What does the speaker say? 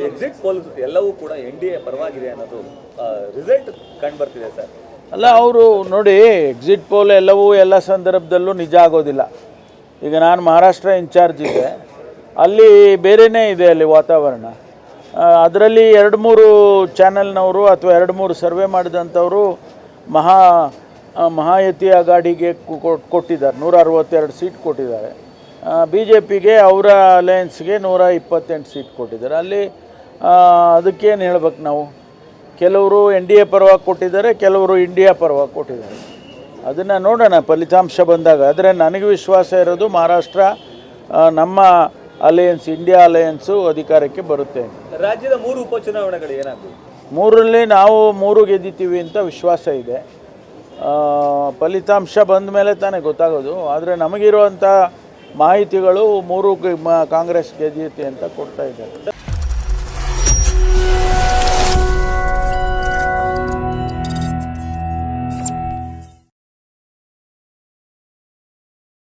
Exit poll ಎಲ್ಲವೂ ಕೂಡ N D A ಪರವಾಗಿದೆ ಅನ್ನೋದು ರಿಸಲ್ಟ್ ಕಂಡು ಬರ್ತಿದೆ ಸರ್. ಅಲ್ಲ, ಅವರು ನೋಡಿ ಎಕ್ಸಿಟ್ ಪೋಲ್ ಎಲ್ಲವೂ ಎಲ್ಲ ಸಂದರ್ಭದಲ್ಲೂ ನಿಜ ಆಗೋದಿಲ್ಲ. ಈಗ ನಾನು ಮಹಾರಾಷ್ಟ್ರ ಇನ್ಚಾರ್ಜ್ ಇದ್ದೆ. ಅಲ್ಲಿ ಬೇರೆಯೇ ಇದೆ ಅಲ್ಲಿ ವಾತಾವರಣ. ಅದರಲ್ಲಿ ಎರಡು ಮೂರು ಚಾನೆಲ್ನವರು ಅಥವಾ ಎರಡು ಮೂರು ಸರ್ವೆ ಮಾಡಿದಂಥವರು ಮಹಾ ಮಹಾಯತಿ ಕೊಟ್- ಕೊಟ್ಟಿದ್ದಾರೆ. ನೂರ ಅರವತ್ತೆರಡು ಸೀಟ್ ಕೊಟ್ಟಿದ್ದಾರೆ ಬಿ ಜೆ ಪಿಗೆ ಅವರ ಅಲಯನ್ಸ್ಗೆ ನೂರ ಇಪ್ಪತ್ತೆಂಟು ಸೀಟ್ ಕೊಟ್ಟಿದ್ದಾರೆ. ಅಲ್ಲಿ ಅದಕ್ಕೇನು ಹೇಳ್ಬೇಕು ನಾವು? ಕೆಲವರು ಎನ್ ಡಿ ಎ ಪರವಾಗಿ ಕೊಟ್ಟಿದ್ದಾರೆ ಕೆಲವರು ಇಂಡಿಯಾ ಪರವಾಗಿ ಕೊಟ್ಟಿದ್ದಾರೆ. ಅದನ್ನು ನೋಡೋಣ ಫಲಿತಾಂಶ ಬಂದಾಗ. ಆದರೆ ನನಗೆ ವಿಶ್ವಾಸ ಇರೋದು ಮಹಾರಾಷ್ಟ್ರ ನಮ್ಮ ಅಲಯನ್ಸ್ ಇಂಡಿಯಾ ಅಲಯನ್ಸು ಅಧಿಕಾರಕ್ಕೆ ಬರುತ್ತೆ. ರಾಜ್ಯದ ಮೂರು ಉಪಚುನಾವಣೆಗಳು ಏನಾಗ್ಬೋದು ಮೂರರಲ್ಲಿ ನಾವು ಮೂರು ಗೆದ್ದಿತೀವಿ ಅಂತ ವಿಶ್ವಾಸ ಇದೆ. ಫಲಿತಾಂಶ ಬಂದ ಮೇಲೆ ತಾನೇ ಗೊತ್ತಾಗೋದು. ಆದರೆ ನಮಗಿರುವಂಥ ಮಾಹಿತಿಗಳು ಮೂರು ಕಾಂಗ್ರೆಸ್ ಗೆದ್ದಿತಿ ಅಂತ ಕೊಡ್ತಾ ಇದ್ದಾರೆ.